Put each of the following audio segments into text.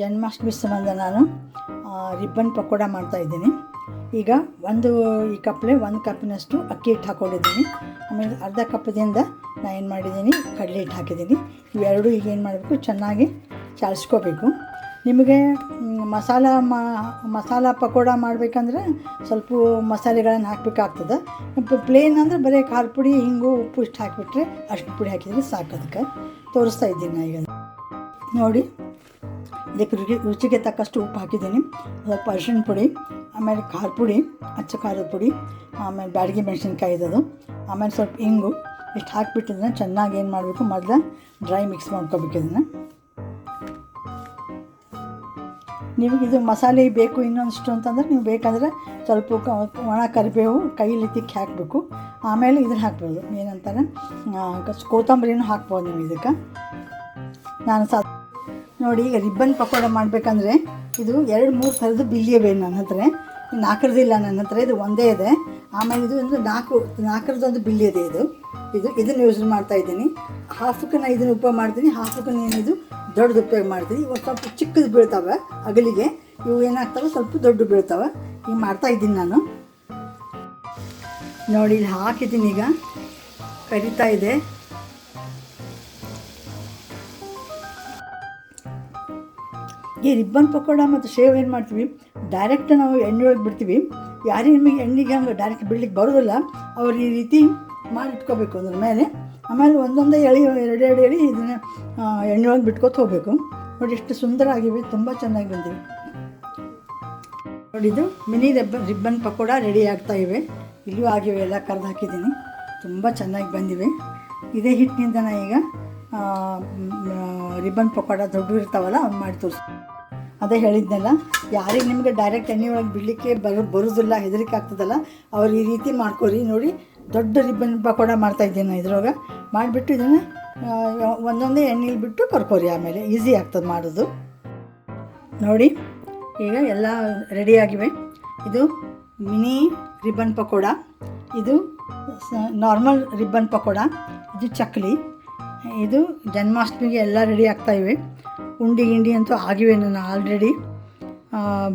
ಜನ್ಮಾಷ್ಟಮಿ ಸಂಬಂಧ ನಾನು ರಿಬ್ಬನ್ ಪಕೋಡ ಮಾಡ್ತಾಯಿದ್ದೀನಿ ಈಗ ಒಂದು ಈ ಕಪ್ಲೆ ಒಂದು ಕಪ್ಪಿನಷ್ಟು ಅಕ್ಕಿ ಹಿಟ್ಟು ಹಾಕ್ಕೊಂಡಿದ್ದೀನಿ ಆಮೇಲೆ ಅರ್ಧ ಕಪ್ಪದಿಂದ ನಾನು ಏನು ಮಾಡಿದ್ದೀನಿ, ಕಡಲೆ ಹಿಟ್ಟು ಹಾಕಿದ್ದೀನಿ. ಇವೆರಡೂ ಈಗ ಏನು ಮಾಡಬೇಕು, ಚೆನ್ನಾಗಿ ಚಾಲಿಸ್ಕೋಬೇಕು. ನಿಮಗೆ ಮಸಾಲ ಮಸಾಲ ಪಕೋಡ ಮಾಡಬೇಕಂದ್ರೆ ಸ್ವಲ್ಪ ಮಸಾಲೆಗಳನ್ನು ಹಾಕಬೇಕಾಗ್ತದೆ. ಪ್ಲೇನ್ ಅಂದರೆ ಬರೀ ಖಾರ ಪುಡಿ, ಹಿಂಗು ಉಪ್ಪು ಇಷ್ಟು ಹಾಕಿಬಿಟ್ರೆ ಅಷ್ಟು ಪುಡಿ ಹಾಕಿದರೆ ಸಾಕು ಅದಕ್ಕೆ. ತೋರಿಸ್ತಾ ಇದ್ದೀನಿ ನಾನು ಈಗ. ನೋಡಿ ಇದಕ್ಕೆ ರುಚಿ ರುಚಿಗೆ ತಕ್ಕಷ್ಟು ಉಪ್ಪು ಹಾಕಿದ್ದೀನಿ. ಸ್ವಲ್ಪ ಅರಿಶಿಣ ಪುಡಿ, ಆಮೇಲೆ ಖಾರ ಪುಡಿ, ಅಚ್ಚ ಖಾರದ ಪುಡಿ, ಆಮೇಲೆ ಬ್ಯಾಡಗಿ ಮೆಣಸಿನ್ಕಾಯಿ ಇದ್ದದು ಆಮೇಲೆ ಸ್ವಲ್ಪ ಇಂಗು, ಇಷ್ಟು ಹಾಕಿಬಿಟ್ಟಿದ್ರೆ ಚೆನ್ನಾಗಿ ಏನು ಮಾಡಬೇಕು ಮೊದಲು ಡ್ರೈ ಮಿಕ್ಸ್ ಮಾಡ್ಕೋಬೇಕು ಇದನ್ನು. ನಿಮಗೆ ಇದು ಮಸಾಲೆ ಬೇಕು ಇನ್ನೊಂದಿಷ್ಟು ಅಂತಂದ್ರೆ ನೀವು ಬೇಕಂದ್ರೆ ಸ್ವಲ್ಪ ಒಣ ಕರಿಬೇವು ಕೈಯಲ್ಲಿ ತಿಕ್ಕಿ ಹಾಕಬೇಕು. ಆಮೇಲೆ ಇದನ್ನು ಹಾಕ್ಬೋದು. ಏನಂತಾರೆ ಕೊತ್ತಂಬರಿನೂ ಹಾಕ್ಬೋದು ನೀವು ಇದಕ್ಕೆ. ನಾನು ಸಾ ನೋಡಿ, ಈಗ ರಿಬ್ಬನ್ ಪಕೋಡ ಮಾಡಬೇಕಂದ್ರೆ ಇದು ಎರಡು ಮೂರು ಥರದ್ದು ಬಿಲ್ಲಿಯವೆ ನನ್ನ ಹತ್ರ. ನಾಲ್ಕರದಿಲ್ಲ ನನ್ನ ಹತ್ರ, ಇದು ಒಂದೇ ಇದೆ. ಆಮೇಲೆ ಇದು ಒಂದು ನಾಲ್ಕು, ನಾಲ್ಕರದೊಂದು ಬಿಲ್ಲಿ ಇದೆ ಇದು. ಇದು ಇದನ್ನು ಯೂಸ್ ಮಾಡ್ತಾ ಇದ್ದೀನಿ. ಹಾಫಕ್ಕೆ ನಾನು ಇದನ್ನು ಉಪಯೋಗ ಮಾಡ್ತೀನಿ. ಹಾಫಕ್ಕೆ ನಾನು ಇದು? ದೊಡ್ಡದು ಉಪಯೋಗ ಮಾಡ್ತೀನಿ. ಇವು ಸ್ವಲ್ಪ ಚಿಕ್ಕದು ಬೀಳ್ತಾವೆ ಅಗಲಿಗೆ ಇವು ಏನಾಗ್ತವೆ? ಸ್ವಲ್ಪ ದೊಡ್ಡ ಬೀಳ್ತಾವೆ. ಈಗ ಮಾಡ್ತಾ ಇದ್ದೀನಿ ನಾನು. ನೋಡಿ, ಇಲ್ಲಿ ಹಾಕಿದ್ದೀನಿ ಈಗ. ಕರಿತಾ ಇದೆ. ಈ ರಿಬ್ಬನ್ ಪಕೋಡ ಮತ್ತು ಶೇವ್ ಏನು ಮಾಡ್ತೀವಿ? ಡೈರೆಕ್ಟ್ ನಾವು ಎಣ್ಣೆ ಒಳಗೆ ಬಿಡ್ತೀವಿ. ಯಾರಿಗೆ ನಿಮಗೆ ಎಣ್ಣೆಗೆ ಹಂಗೆ ಡೈರೆಕ್ಟ್ ಬಿಡ್ಲಿಕ್ಕೆ ಬರೋದಿಲ್ಲ. ಅವ್ರು ಈ ರೀತಿ ಮಾಡಿ ಇಟ್ಕೋಬೇಕು ಅದ್ರ ಮೇಲೆ. ಆಮೇಲೆ ಒಂದೊಂದೇ ಎಳಿ, ಎರಡು ಎರಡು ಎಳಿ ಇದನ್ನು ಎಣ್ಣೆ ಒಳಗೆ ಬಿಟ್ಕೊತ ಹೋಗಬೇಕು. ನೋಡಿ ಎಷ್ಟು ಸುಂದರ ಆಗಿವೆ ತುಂಬ ಚೆನ್ನಾಗಿ ಬಂದಿವೆ. ನೋಡಿ ಇದು mini ribbon ribbon pakoda ready ಆಗ್ತಾ ಇವೆ. ಇಲ್ಲೂ ಆಗಿವೆ, ಎಲ್ಲ ಕರೆದು ಹಾಕಿದ್ದೀನಿ. ತುಂಬ ಚೆನ್ನಾಗಿ ಬಂದಿವೆ. ಇದೇ ಹಿಟ್ಟಿನಿಂದ ನಾನು ಈಗ? ರಿಬ್ಬನ್ ಪಕೋಡ ದೊಡ್ಡ ಇರ್ತಾವಲ್ಲ, ಅವ್ನು ಮಾಡಿ ತೋರಿಸಿ. ಅದೇ ಹೇಳಿದ್ನಲ್ಲ, ಯಾರಿಗೆ ನಿಮಗೆ ಡೈರೆಕ್ಟ್ ಎಣ್ಣೆ ಒಳಗೆ ಬಿಡಲಿಕ್ಕೆ ಬರೋ, ಬರೋದಿಲ್ಲ, ಹೆದರಿಕೆ ಆಗ್ತದಲ್ಲ, ಅವ್ರು ಈ ರೀತಿ ಮಾಡ್ಕೊರಿ, ನೋಡಿ, ದೊಡ್ಡ ರಿಬ್ಬನ್ ಪಕೋಡ ಮಾಡ್ತಾ ಇದ್ದೀನಿ ಇದ್ರೊಳಗೆ. ಮಾಡಿಬಿಟ್ಟು ಇದನ್ನು ಒಂದೊಂದೇ ಎಣ್ಣೆಲಿ ಬಿಟ್ಟು ಕರ್ಕೋರಿ ಆಮೇಲೆ ಈಸಿ ಆಗ್ತದೆ ಮಾಡೋದು. ನೋಡಿ, ಈಗ ಎಲ್ಲ ರೆಡಿಯಾಗಿವೆ ಇದು ಮಿನಿ ರಿಬ್ಬನ್ ಪಕೋಡ, ಇದು ನಾರ್ಮಲ್ ರಿಬ್ಬನ್ ಪಕೋಡ, ಇದು ಚಕ್ಲಿ. ಇದು ಜನ್ಮಾಷ್ಟಮಿಗೆ ಎಲ್ಲ ರೆಡಿ ಆಗ್ತಾ ಇವೆ. ಉಂಡಿ ಗಿಂಡಿ ಅಂತೂ ಆಗಿವೆ ನಾನು ಆಲ್ರೆಡಿ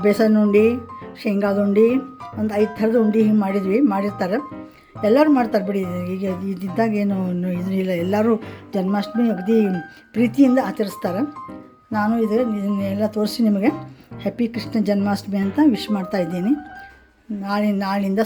ಬೇಸನ್ ಉಂಡಿ, ಶೇಂಗಾದ ಉಂಡಿ, ಒಂದು ಐದು ಥರದ ಉಂಡಿ ಹಿಂಗೆ ಮಾಡಿದ್ವಿ, ಮಾಡಿರ್ತಾರೆ. ಎಲ್ಲರೂ ಮಾಡ್ತಾರೆ ಬಿಡಿ, ಈಗ ಇದ್ದಿದ್ದಾಗ ಏನು ಇಲ್ಲ. ಎಲ್ಲರೂ ಜನ್ಮಾಷ್ಟಮಿ ಅಗದಿ ಪ್ರೀತಿಯಿಂದ ಆಚರಿಸ್ತಾರೆ. ನಾನು ಇದು ಇದನ್ನೆಲ್ಲ ತೋರಿಸಿ ನಿಮಗೆ. ಹ್ಯಾಪಿ ಕೃಷ್ಣ ಜನ್ಮಾಷ್ಟಮಿ ಅಂತ ವಿಶ್ ಮಾಡ್ತಾ ಇದ್ದೀನಿ. ನಾಳೆ ನಾಳಿಂದ